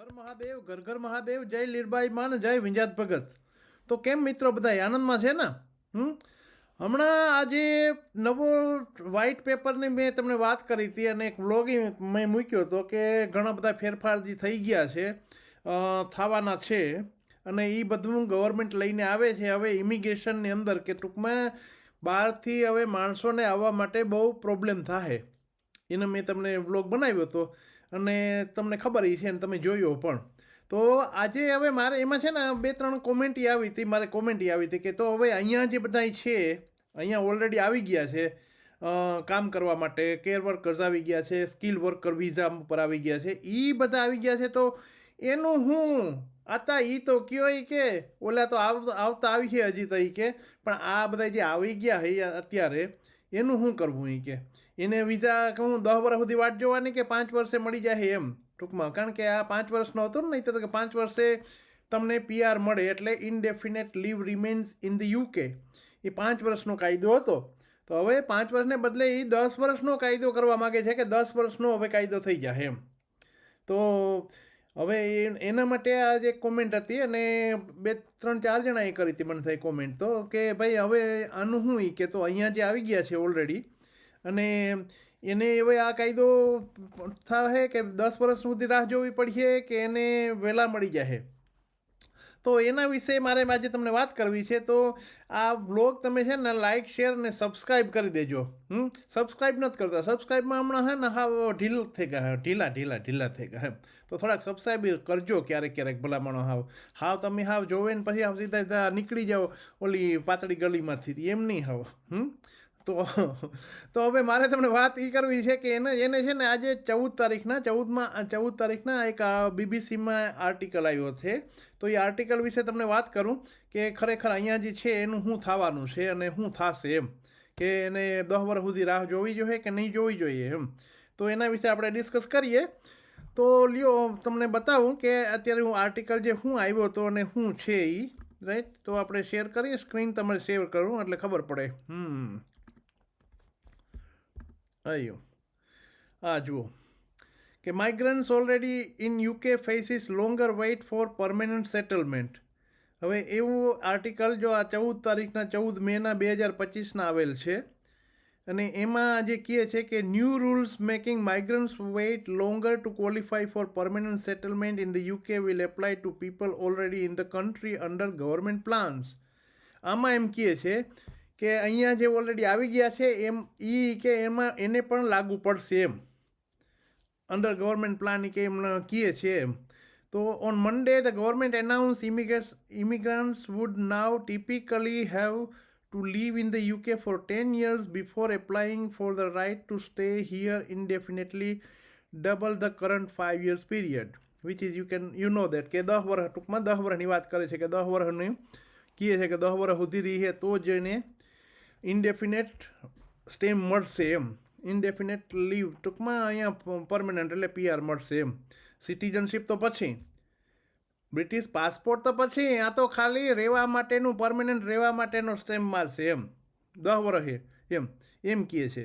હર મહાદેવ, ઘર ઘર મહાદેવ, જય લીરબાઈ માન, જય વિંજાત ભગત. તો કેમ મિત્રો બધા આનંદમાં છે ને? હમ? હમણાં આજે નવો વ્હાઇટ પેપરની મેં તમને વાત કરી હતી અને એક વ્લોગિંગ મેં મૂક્યો હતો કે ઘણા બધા ફેરફાર જે થઈ ગયા છે થવાના છે અને એ બધું ગવર્મેન્ટ લઈને આવે છે. હવે ઇમિગ્રેશનની અંદર કે ટૂંકમાં બહારથી હવે માણસોને આવવા માટે બહુ પ્રોબ્લેમ થાય એનો મેં તમને વ્લોગ બનાવ્યો હતો. અને તમને ખબર છે ને તમે જોયો પણ. તો આજે હવે મારે એમાં છે ને બે ત્રણ કોમેન્ટ આવી હતી, મારે કોમેન્ટ આવી હતી કે તો હવે અહીંયા જે બધા છે, અહીંયા ઓલરેડી આવી ગયા છે કામ કરવા માટે કેર વર્કર્સ આવી ગયા છે સ્કિલ વર્કર વિઝા ઉપર આવી ગયા છે એ બધા આવી ગયા છે તો એનું હું, આતા એ તો કયો કે, ઓલા તો આવ, આવતા આવી છે હજી તો કે, પણ આ બધા જે આવી ગયા હે અત્યારે, એનું શું કરવું એ કે? એને વિઝા કહું દસ વર્ષ સુધી વાટ જોવાની કે પાંચ વર્ષે મળી જાય એમ? ટૂંકમાં. કારણ કે આ પાંચ વર્ષનો હતો ને નહીં તો કે પાંચ વર્ષે તમને પીઆર મળે એટલે indefinite leave remains in the UK એ પાંચ વર્ષનો કાયદો હતો. તો હવે પાંચ વર્ષને બદલે એ દસ વર્ષનો કાયદો કરવા માગે છે કે દસ વર્ષનો હવે કાયદો થઈ જાય એમ. તો હવે એ- એના માટે આ જે કોમેન્ટ હતી અને બે, ત્રણ, ચાર જણાએ કરી હતી મને થઈ કોમેન્ટ તો કે ભાઈ હવે આનું શું એ કે તો અહીંયા જે આવી ગયા છે ઓલરેડી અને એને હવે આ કાયદો થાય કે દસ વર્ષ સુધી રાહ જોવી પડશે કે એને વહેલા મળી જાય તો એના વિશે મારે આજે તમને વાત કરવી છે, તો આ બ્લોગ તમે છે ને લાઇક શેર ને સબસ્ક્રાઈબ કરી દેજો. હમ? સબસ્ક્રાઈબ નથી કરતા. સબસ્ક્રાઈબમાં હમણાં હે ને હા ઢીલ થઈ ગયા ઢીલા ઢીલા ઢીલા થઈ ગયા તો થોડાક સબસ્ક્રાઈબ કરજો ક્યારેક ક્યારેક ભલામણો હાવ. હાવ તમે હાવ જોવે ને પછી હાવ સીધા સીધા નીકળી જાઓ ઓલી પાતળી ગલીમાંથી. એમ નહીં હાવ. હમ? તો તો હવે મારે તમને વાત એ કરવી છે કે એને એને છે ને આજે ચૌદ તારીખના, ચૌદમાં ચૌદ તારીખના એક બીબીસીમાં આર્ટિકલ આવ્યો છે. તો એ આર્ટિકલ વિશે તમને વાત કરું કે ખરેખર અહીંયા જે છે એનું શું થવાનું છે અને શું થશે એમ. કે એને દસ વર્ષ સુધી રાહ જોવી જોઈએ કે નહીં જોવી જોઈએ એમ. તો એના વિશે આપણે ડિસ્કસ કરીએ. તો લ્યો, તમને બતાવું કે અત્યારે હું આર્ટિકલ જે હું આવ્યો હતો અને શું છે એ રાઈટ તો આપણે શેર કરીએ સ્ક્રીન તમારે શેર કરું એટલે ખબર પડે. હમ. આવ્યું આ જુઓ કે migrants already in UK faces longer wait for permanent settlement હવે એવું આર્ટિકલ જો આ ચૌદ તારીખના ચૌદ મેના બે હજાર પચીસના આવેલ છે. અને એમાં જે કહે છે કે new rules making migrants wait longer to qualify for permanent settlement in the UK will apply to people already in the country under government plans આમાં એમ કહે છે કે અહીંયા જે ઓલરેડી આવી ગયા છે, એમ એ કે એમાં એને પણ લાગુ પડશે એમ. અંડર ગવર્મેન્ટ પ્લાન કે એમને કહે છે એમ. તો on Monday the government announce immigrates immigrants would now typically have to leave in the UK for ten years before applying for the right to stay here indefinitely double the current five years period which is you can you know that કે દસ વર્ષ ટૂંકમાં દસ વર્ષની વાત કરે છે કે દસ વર્ષની કહે છે કે દસ વર્ષ સુધી રહીએ તો જ એને ઇનડેફિનેટ સ્ટેમ મળશે એમ ઇનડેફિનેટ લીવ ટૂંકમાં અહીંયા પરમેનન્ટ એટલે પીઆર મળશે એમ સિટીઝનશીપ તો પછી બ્રિટિશ પાસપોર્ટ તો પછી આ તો ખાલી રહેવા માટેનું પરમેનન્ટ રહેવા માટેનો સ્ટેમ્પ મારશે એમ દસ વર્ષે એમ એમ કહે છે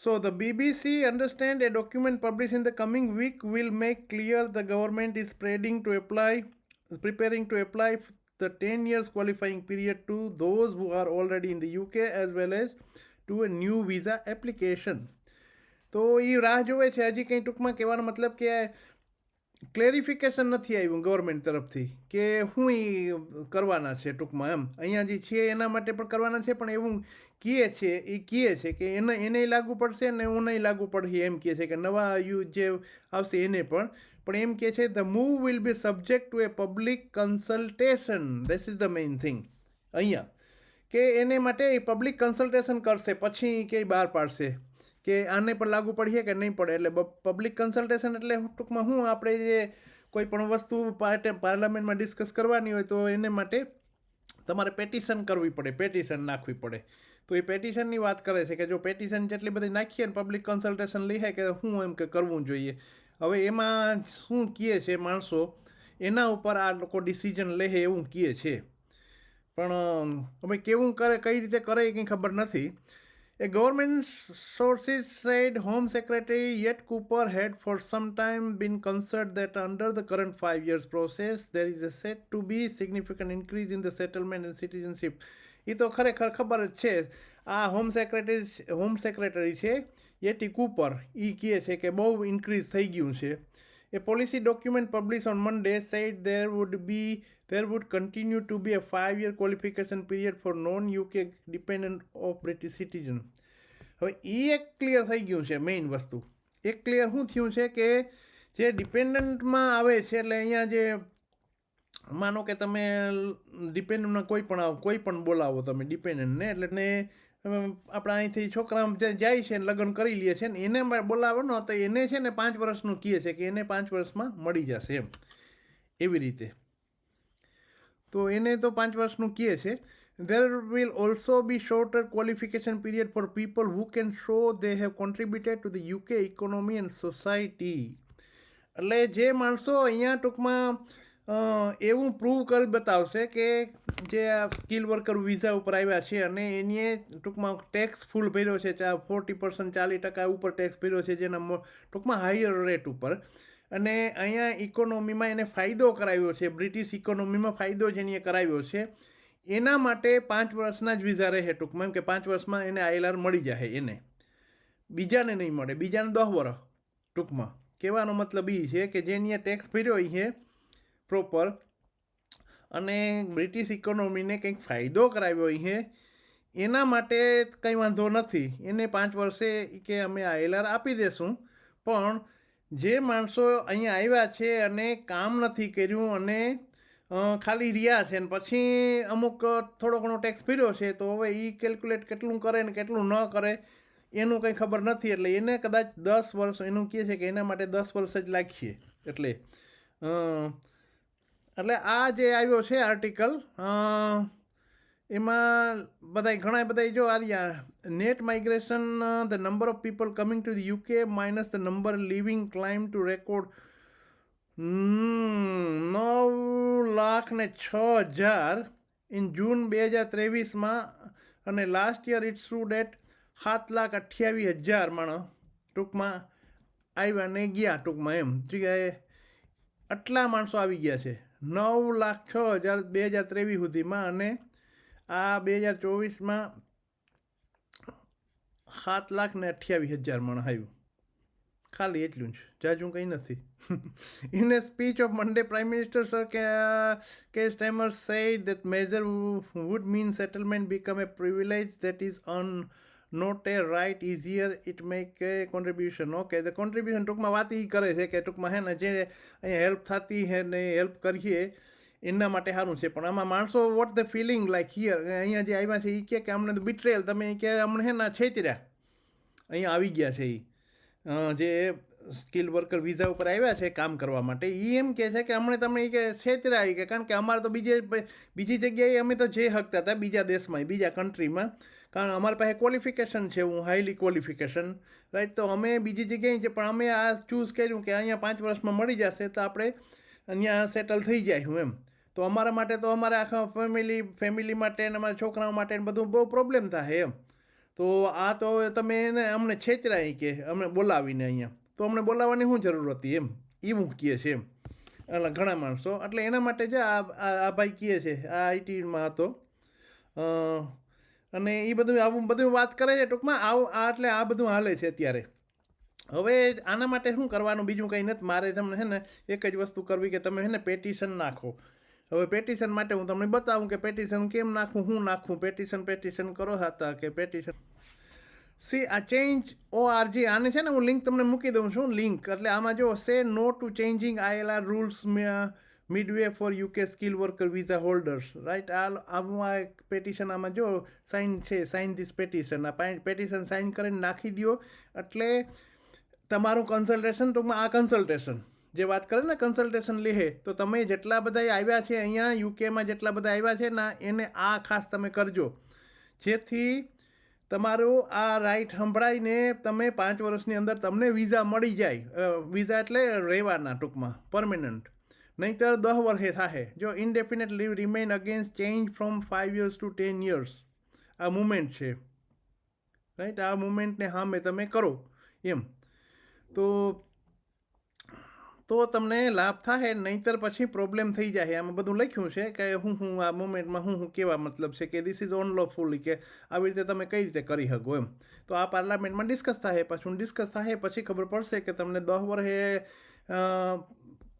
so the BBC understand a document publish in the coming week will make clear the government is spreading to apply preparing to apply f- the 10 years qualifying period to those who are already in the UK as well as to a new visa application તો એ રાહ જોવે છે હજી કંઈ ટૂંકમાં કહેવાનો મતલબ કે ક્લેરિફિકેશન નથી આવ્યું ગવર્મેન્ટ તરફથી કે શું એ કરવાના છે ટૂંકમાં એમ. અહીંયા જે છે એના માટે પણ કરવાના છે, પણ એવું કહે છે, એ કહે છે કે એને એને લાગુ પડશે ને હું નહીં લાગુ પડશે એમ કહે છે કે નવા યુ જે આવશે એને પણ. પણ એમ કહે છે the move will be subject to a public consultation this is the main thing અહીંયા. કે એને માટે પબ્લિક કન્સલ્ટેશન કરશે, પછી કંઈ બહાર પાડશે. કે આને પણ લાગુ પડીએ કે નહીં પડે? એટલે પબ્લિક કન્સલ્ટેશન એટલે ટૂંકમાં હું આપણે જે કોઈ પણ વસ્તુ પાર્ટ પાર્લામેન્ટમાં ડિસ્કસ કરવાની હોય તો એને માટે તમારે પેટિશન કરવી પડે પેટિશન નાખવી પડે. તો એ પેટિશનની વાત કરે છે કે જો પેટિશન જેટલી બધી નાખીએ ને પબ્લિક કન્સલ્ટેશન લઈએ કે હું એમ કે કરવું જોઈએ. હવે એમાં શું કહે છે માણસો? એના ઉપર આ લોકો ડિસિઝન લે એવું કહે છે. પણ હવે કેવું કરે, કઈ રીતે કરે એ કંઈ ખબર નથી. A government sources said Home Secretary Yet Cooper had for some time been concerned that under the current five years process, there is a set to be significant increase in the settlement and citizenship. એ તો ખરેખર ખબર જ છે આ home secretary home secretary છે યેટી Cooper એ કહે છે કે બહુ ઇન્ક્રીઝ થઈ ગયું છે a policy document publish on Monday said there would be there would continue to be a year qualification period for non-UK dependent of British citizen હવે એ એક ક્લિયર થઈ ગયું છે મેઇન વસ્તુ. એક ક્લિયર શું થયું છે કે જે ડિપેન્ડન્ટમાં આવે છે, એટલે અહીંયા જે માનો કે તમે ડિપેન્ડન્ટના કોઈ પણ કોઈ પણ બોલાવો તમે ડિપેન્ડન્ટને એટલે આપણા અહીંથી છોકરા જાય છે ને લગ્ન કરી લે છે ને એને બોલાવો ને તો એને છે ને પાંચ વર્ષનું કહે છે કે એને પાંચ વર્ષમાં મળી જશે એમ એવી રીતે તો એને તો પાંચ વર્ષનું કહે છે there will also be shorter qualification period for people who can show they have contributed to the UK economy and society એટલે જે માણસો અહીંયા ટૂંકમાં એવું પ્રૂવ કરી બતાવશે કે જે આ સ્કિલ વર્કર વિઝા ઉપર આવ્યા છે અને એની ટૂંકમાં ટેક્સ ફૂલ ભર્યો છે ફોર્ટી પર્સન્ટ ચાલીસ ટકા ઉપર ટેક્સ ભર્યો છે, જેના ટૂંકમાં હાયર રેટ ઉપર. અને અહીંયા ઇકોનોમીમાં એને ફાયદો કરાવ્યો છે બ્રિટિશ ઇકોનોમીમાં ફાયદો જેની કરાવ્યો છે. એના માટે પાંચ વર્ષના જ વિઝા રહે ટૂંકમાં, એમ કે પાંચ વર્ષમાં એને આઈએલઆર મળી જાય એને. બીજાને નહીં મળે, બીજાને દસ વર્ષ ટૂંકમાં. કહેવાનો મતલબ એ છે કે જેની ટેક્સ ભર્યો એ પ્રોપર અને બ્રિટિશ ઇકોનોમીને કંઈક ફાયદો કરાવ્યો અહીં એના માટે કંઈ વાંધો નથી. એને પાંચ વર્ષે કે અમે આઈએલઆર આપી દેશું. પણ જે માણસો અહીંયા આવ્યા છે અને કામ નથી કર્યું અને ખાલી રહ્યા છે ને પછી અમુક થોડો ઘણો ટેક્સ ભર્યો છે, તો હવે એ કેલ્ક્યુલેટ કેટલું કરે ને કેટલું ન કરે, એનું કંઈ ખબર નથી. એટલે એને કદાચ દસ વર્ષ, એનું કહે છે કે એના માટે દસ વર્ષ જ લાગશે. એટલે એટલે આ જે આવ્યો છે આર્ટિકલ એમાં બધાય ઘણા બધાય જો આ net migration the number of people coming to the UK minus the number living claim to record નવ લાખ ને છ હજાર ઇન જૂન બે હજાર ત્રેવીસમાં અને last year it's to date સાત લાખ અઠ્યાવીસ હજાર માણસ ટૂંકમાં આવ્યા ને ગયા ટૂંકમાં એમ. કે આટલા માણસો આવી ગયા છે. નવ લાખ છ હજાર બે હજાર ત્રેવીસ સુધીમાં અને આ બે હજાર ચોવીસમાં સાત લાખ ને અઠ્યાવીસ હજાર માણસ આવ્યું ખાલી એટલું જ જાજું કંઈ નથી in a speech of Monday, Prime Minister Sir Ke- Keir Starmer said that measure w- would mean settlement become a privilege that is a right easier it make a contribution okay the contribution ટૂંકમાં વાત એ કરે છે કે ટૂંકમાં હે ને, જે અહીંયા હેલ્પ થતી હે ને હેલ્પ કરીએ, એના માટે સારું છે. પણ આમાં માણસો what the feeling like here અહીંયા જે આવ્યા છે એ કહે કે અમને બિટ્રેલ તમે કે અમને હે ને છેતર્યા અહીંયા આવી ગયા છે એ જે સ્કિલ વર્કર વિઝા ઉપર આવ્યા છે કામ કરવા માટે એ એમ કહે છે કે અમને તમે કે કે આવી કે, કારણ કે અમારે તો બીજે, બીજી જગ્યાએ અમે તો જે હકતા હતા, બીજા દેશમાં, બીજા કન્ટ્રીમાં કારણ અમારી પાસે ક્વોલિફિકેશન છે, હું હાઈલી ક્વોલિફિકેશન રાઈટ તો અમે બીજી જગ્યાએ છે પણ અમે આ ચૂઝ કર્યું કે અહીંયા પાંચ વર્ષમાં મળી જશે તો આપણે અહીંયા સેટલ થઈ જાય હું એમ. તો અમારા માટે તો અમારા આખા ફેમિલી ફેમિલી માટે ને અમારા છોકરાઓ માટે બધું બહુ પ્રોબ્લેમ થાય એમ. તો આ તો તમે એને અમને છેતરાય કે અમને બોલાવીને અહીંયા. તો અમને બોલાવવાની શું જરૂર હતી એમ? એવું કહે છે એમ. એટલે ઘણા માણસો, એટલે એના માટે જ આ આ ભાઈ કહે છે, આ આઈટીમાં હતો. અને એ બધું આવું બધું વાત કરે છે ટૂંકમાં, આવું આ એટલે આ બધું હાલે છે અત્યારે. હવે આના માટે શું કરવાનું? બીજું કંઈ નથી. મારે તમને છે ને એક જ વસ્તુ કરવી કે તમે છે ને પેટિશન નાખો. હવે પેટિશન માટે હું તમને બતાવું કે પેટિશન કેમ નાખું હું નાખું? પેટિશન પેટિશન કરો હતા કે પેટિશન સી આ ચેન્જ ઓ આરજી આને છે ને હું લિંક તમને મૂકી દઉં છું લિંક એટલે આમાં જો say no to changing આયેલા rules midway for UK skill worker visa holders right આ આમાં એક પેટિશન આમાં જો સાઇન છે સાઇન ધીસ પેટિશન આ પેટિશન સાઇન કરીને નાખી દો એટલે તમારું કન્સલ્ટેશન ટૂંકમાં આ કન્સલ્ટેશન જે વાત કરે ને કન્સલ્ટેશન લે તો તમે જેટલા બધા આવ્યા છે અહીંયા યુકેમાં જેટલા બધા આવ્યા છે, ને, એને આ ખાસ તમે કરજો. જેથી તમારું આ રાઈટ સંભળાઈને તમે પાંચ વર્ષની અંદર તમને વિઝા મળી જાય. વિઝા એટલે રહેવાના ટૂંકમાં પરમેનન્ટ નહીંતર દસ વર્ષે થશે જો indefinite leave remain against change from five years to ten years આ મુમેન્ટ છે. રાઈટ આ મુમેન્ટને સામે તમે કરો. એમ. તો તો તમને લાભ થાય નહીંતર પછી પ્રોબ્લેમ થઈ જાય આમાં બધું લખ્યું છે કે હું હું આ મુમેન્ટમાં હું હું કેવા મતલબ છે કે ધીસ ઇઝ ઓનલોફુલ કે આવી રીતે તમે કઈ રીતે કરી શકો એમ. તો આ પાર્લામેન્ટમાં ડિસ્કસ થાય પછી ડિસ્કસ થાય પછી ખબર પડશે કે તમને દસ વર્ષે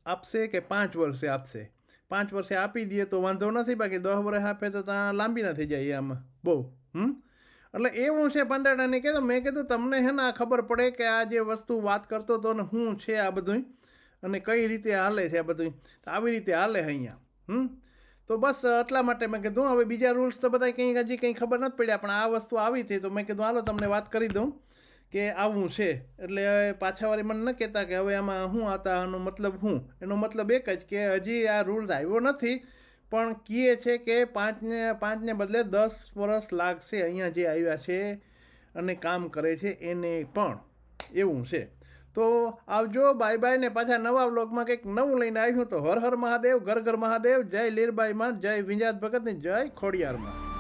આપશે કે પાંચ વર્ષે આપશે? પાંચ વર્ષે આપી દઈએ તો વાંધો નથી, બાકી દસ વર્ષ આપે તો ત્યાં લાંબી ના થઈ જાય આમાં. બહુ, હમ? એટલે એવું છે પાંદડાને કહેતો મેં કીધું તમને હે ને આ ખબર પડે કે આ જે વસ્તુ વાત કરતો હતો ને શું છે આ બધું અને કઈ રીતે હાલે છે આ બધું આવી રીતે હાલે અહીંયા, હમ? તો બસ એટલા માટે મેં કીધું, હવે બીજા રૂલ્સ તો બધા કંઈ હજી કંઈ ખબર નથી પડ્યા, પણ આ વસ્તુ આવી હતી તો મેં કીધું, હાલો, તમને વાત કરી દઉં. કે આવું છે. એટલે હવે પાછા વાળી મને ન કહેતા કે હવે આમાં શું હતા આનો મતલબ હું? એનો મતલબ એક જ કે હજી આ રૂલ્સ આવ્યો નથી, પણ કહે છે કે પાંચને પાંચને બદલે દસ વર્ષ લાગશે અહીંયા જે આવ્યા છે અને કામ કરે છે એને પણ. એવું છે. તો આવજો બાય બાય ને પાછા નવા બ્લોગમાં કંઈક નવું લઈને આવ્યું તો હર હર મહાદેવ, ઘર ઘર મહાદેવ, જય લીરબાઈમાં, જય વિંજાત ભગત ને જય ખોડિયારમાં.